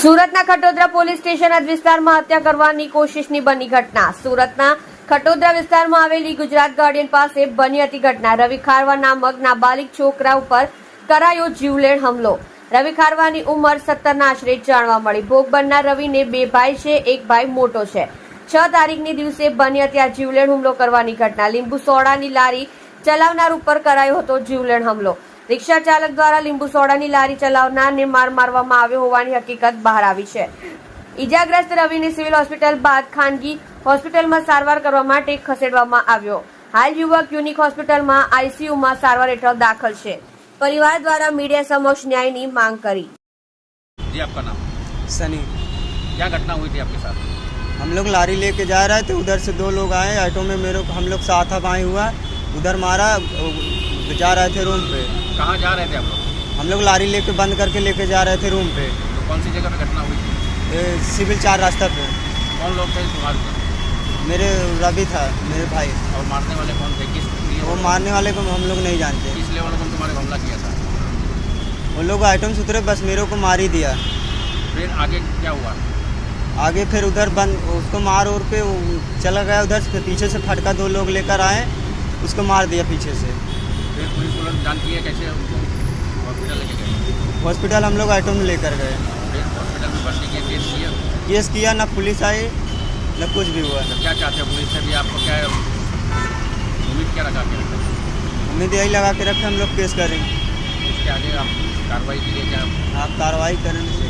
સુરતના Khatodara police station વિસ્તારમાં હત્યા કરવાની કોશિશની બની ઘટના. સુરતના ખટોદરા વિસ્તારમાં આવેલી ગુજરાત ગાર્ડિયન પાસે બની હતી ઘટના. રવિ ખારવા નામક નાબાલિક છોકરા ઉપર કરાયો જીવલેણ હુમલો. રવિ ખારવાની ઉંમર સત્તરના આશરે જાણવા મળી. ભોગ બનનાર રવિને બે ભાઈ છે, એક ભાઈ મોટો છે. છ તારીખની દિવસે બની હતી આ જીવલેણ હુમલો કરવાની ઘટના. લીંબુ સોડાની લારી ચલાવનાર ઉપર કરાયો હતો જીવલેણ હુમલો. રિક્ષા ચાલક દ્વારા લીંબુ સોડાની લારી ચલાવનારને માર મારવામાં આવ્યો હોવાની હકીકત બહાર આવી છે ઈજાગ્રસ્ત રવિને સિવિલ હોસ્પિટલ બાદ ખાનગી હોસ્પિટલમાં સારવાર કરવા માટે ખસેડવામાં આવ્યો હાલ યુવક યુનિક હોસ્પિટલમાં આઈસીયુમાં સારવાર હેઠળ દાખલ છે પરિવાર દ્વારા મીડિયા સમક્ષ ન્યાયની માંગ કરી जी आपका नाम सनी क्या घटना हुई थी आपके साथ हम लोग लारी लेके जा रहे थे उधर से दो लोग आए ऑटो में मेरे को हम लोग साथ अब आए हुआ उधर मारा जा रहे थे रूम पे। कहाँ जा रहे थे आप लोग? हम लोग लारी लेके बंद करके लेके जा रहे थे रूम पे। तो कौन सी जगह पे घटना हुई थी? सिविल चार रास्ता पे। कौन लोग थे तुम्हारे साथ? मेरे रवि था मेरे भाई। और मारने वाले कौन थे? किस वो मारने वाले को हम लोग नहीं जानते। किस लेवल को तुम्हारे हमला किया था? वो लोग आइटम से उतरे बस मेरे को मार ही दिया। फिर आगे क्या हुआ? आगे फिर उधर बंद उसको मार और पे चला गया उधर पीछे से फटका दो लोग लेकर आए उसको मार दिया पीछे से। फिर पुलिस को लोग जानती है कैसे उनको हॉस्पिटल लेके गए हॉस्पिटल हम लोग आइटम में लेकर गए। फिर हॉस्पिटल में भर्ती किए केस किया केस किया ना पुलिस आई ना कुछ भी हुआ। तो क्या चाहते हो पुलिस से भी आपको क्या उम्मीद क्या लगा रखा? क्या उम्मीद यही लगा के रखे हम लोग केस करेंगे। इसके आगे आप कार्रवाई के लिए क्या आप कार्रवाई करेंगे।